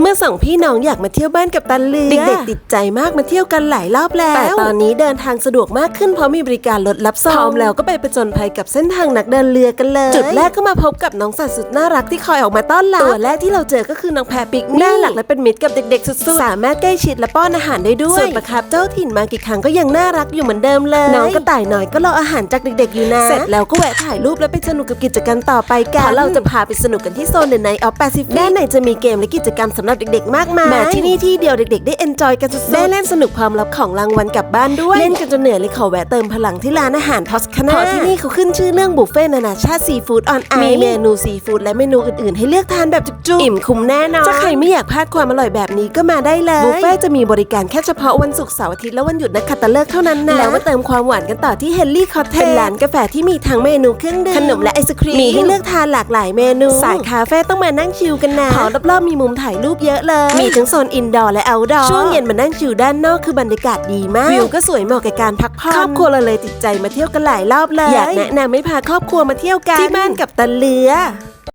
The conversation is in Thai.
เมื่อสองพี่น้องอยากมาเที่ยวบ้านกับตันเรือเด็กๆติดใจมากมาเที่ยวกันหลายรอบแล้ว แต่ตอนนี้เดินทางสะดวกมากขึ้นเพราะมีบริการรถรับส่งพร้อมแล้วก็ไปประจนภัยกับเส้นทางนักเดินเรือกันเลย จุดแรกก็มาพบกับน้องสัตว์สุดน่ารักที่คอยออกมาต้อนรับตัวแรกที่เราเจอก็คือน้องแพรปิกน่าหลักและเป็นมิตรกับเด็กๆสุดๆสามารถใกล้ชิดและป้อนอาหารได้ด้วยส่วนประคับเจ้าถิ่นมากี่ครั้งก็ยังน่ารักอยู่เหมือนเดิมเลยน้องกระต่ายน้อยก็รออาหารจากเด็กๆอยู่นะเสร็จแล้วก็แวะถ่ายรูปและไปสนุกกับกิจกรรมต่อไปกันเราจะพาไปสนุกกันที่โซนเดอะไนท์ออฟแปซิฟิกด้านในจะมีเกมและกิจกรรมสำหรับเด็กๆ มากมายมาที่นี่ที่เดียวเด็ก ๆ ได้เอนจอยกันสุดๆได้เล่นสนุกพร้อมรับของรางวัลกลับบ้านด้วย เล่นกันจนเหนื่อยเลยขอแวะเติมพลังที่ร้านอาหารทอสคานาเพราะที่นี่เขาขึ้นชื่อเรื่องบุฟเฟ่ต์นานาชาติซีฟู้ดออนไอมีเมนูซีฟู้ดและเมนูอื่นๆ ให้เลือกทานแบบจุกๆอิ่มคุ้มแน่นอนถ้าใครไม่อยากพลาดความอร่อยแบบนี้ก็มาได้เลยบุฟเฟ่ต์จะมีบริการแค่เฉพาะวันศุกร์เสาร์อาทิตย์และวันหยุดนักขัตฤกษ์เท่านั้นนะแล้วมาเติมความหวานกันต่อที่เฮนรี่คอเทเป็นร้านกาแฟที่มีทั้งเมนูเครื่องดื่มขนมและไอศครีมมีให้เลือกทานหลากหลายเมนูสายคาเฟ่ต้องมานั่งชิลกันนะหอรอบๆมีมุมถ่ายรูปเยอะเลย มีทั้งโซนอินดอร์และเอาท์ดอร์ช่วงเย็นมานั่งชิลด้านนอกคือบรรยากาศดีมาก วิวก็สวยเหมาะกับการพักผ่อนครอบครัวเราเลยติดใจมาเที่ยวกันหลายรอบเลย อยากแนะนำให้พาครอบครัวมาเที่ยวกันที่บ้านกับตันเรือ